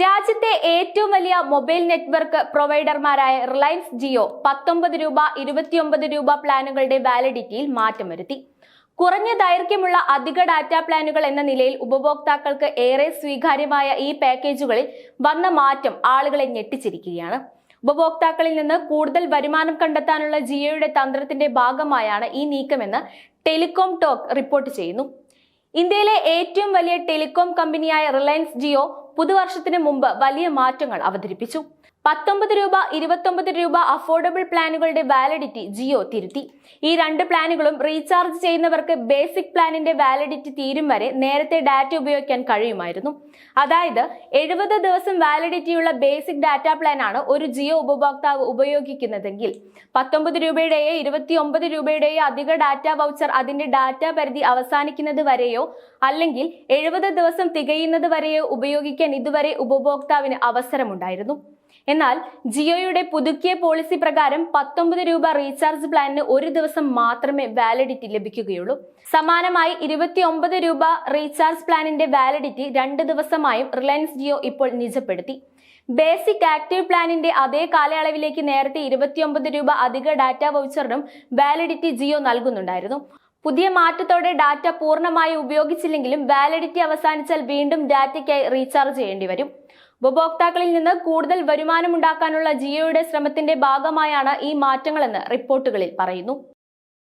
രാജ്യത്തെ ഏറ്റവും വലിയ മൊബൈൽ നെറ്റ്വർക്ക് പ്രൊവൈഡർമാരായ റിലയൻസ് ജിയോ പത്തൊമ്പത് രൂപ ഇരുപത്തിയൊമ്പത് രൂപ പ്ലാനുകളുടെ വാലിഡിറ്റിയിൽ മാറ്റം വരുത്തി. കുറഞ്ഞ ദൈർഘ്യമുള്ള അധിക ഡാറ്റ പ്ലാനുകൾ എന്ന നിലയിൽ ഉപഭോക്താക്കൾക്ക് ഏറെ സ്വീകാര്യമായ ഈ പാക്കേജുകളിൽ വന്ന മാറ്റം ആളുകളെ ഞെട്ടിച്ചിരിക്കുകയാണ്. ഉപഭോക്താക്കളിൽ നിന്ന് കൂടുതൽ വരുമാനം കണ്ടെത്താനുള്ള ജിയോയുടെ തന്ത്രത്തിന്റെ ഭാഗമായാണ് ഈ നീക്കമെന്ന് ടെലികോം ടോക്ക് റിപ്പോർട്ട് ചെയ്യുന്നു. ഇന്ത്യയിലെ ഏറ്റവും വലിയ ടെലികോം കമ്പനിയായ റിലയൻസ് ജിയോ പുതുവർഷത്തിന് മുമ്പ് വലിയ മാറ്റങ്ങൾ അവതരിപ്പിച്ചു. പത്തൊമ്പത് രൂപ ഇരുപത്തൊമ്പത് രൂപ അഫോർഡബിൾ പ്ലാനുകളുടെ വാലിഡിറ്റി ജിയോ തിരുത്തി. ഈ രണ്ട് പ്ലാനുകളും റീചാർജ് ചെയ്യുന്നവർക്ക് ബേസിക് പ്ലാനിന്റെ വാലിഡിറ്റി തീരും വരെ നേരത്തെ ഡാറ്റ ഉപയോഗിക്കാൻ കഴിയുമായിരുന്നു. അതായത് എഴുപത് ദിവസം വാലിഡിറ്റിയുള്ള ബേസിക് ഡാറ്റ പ്ലാനാണ് ഒരു ജിയോ ഉപഭോക്താവ് ഉപയോഗിക്കുന്നതെങ്കിൽ. പത്തൊമ്പത് രൂപയുടെയോ ഇരുപത്തി ഒമ്പത് രൂപയുടെയോ അധിക ഡാറ്റ വൗച്ചർ അതിന്റെ ഡാറ്റ പരിധി അവസാനിക്കുന്നത് വരെയോ അല്ലെങ്കിൽ എഴുപത് ദിവസം തികയുന്നത് വരെയോ ഉപയോഗിക്കാൻ ഇതുവരെ ഉപഭോക്താവിന് അവസരമുണ്ടായിരുന്നു. എന്നാൽ ജിയോയുടെ പുതുക്കിയ പോളിസി പ്രകാരം പത്തൊമ്പത് രൂപ റീചാർജ് പ്ലാനിന് ഒരു ദിവസം മാത്രമേ വാലിഡിറ്റി ലഭിക്കുകയുള്ളൂ. സമാനമായി ഇരുപത്തിയൊമ്പത് രൂപ റീചാർജ് പ്ലാനിന്റെ വാലിഡിറ്റി രണ്ട് ദിവസമായും റിലയൻസ് ജിയോ ഇപ്പോൾ നിജപ്പെടുത്തി. ബേസിക് ആക്റ്റീവ് പ്ലാനിന്റെ അതേ കാലയളവിലേക്ക് നേരത്തെ ഇരുപത്തിയൊമ്പത് രൂപ അധിക ഡാറ്റ വൗച്ചറിനും വാലിഡിറ്റി ജിയോ നൽകുന്നുണ്ടായിരുന്നു. പുതിയ മാറ്റത്തോടെ ഡാറ്റ പൂർണമായി ഉപയോഗിച്ചില്ലെങ്കിലും വാലിഡിറ്റി അവസാനിച്ചാൽ വീണ്ടും ഡാറ്റയ്ക്കായി റീചാർജ് ചെയ്യേണ്ടി വരും. ഉപഭോക്താക്കളിൽ നിന്ന് കൂടുതൽ വരുമാനമുണ്ടാക്കാനുള്ള ജിയോയുടെ ശ്രമത്തിന്റെ ഭാഗമായാണ് ഈ മാറ്റങ്ങളെന്ന് റിപ്പോർട്ടുകളിൽ പറയുന്നു.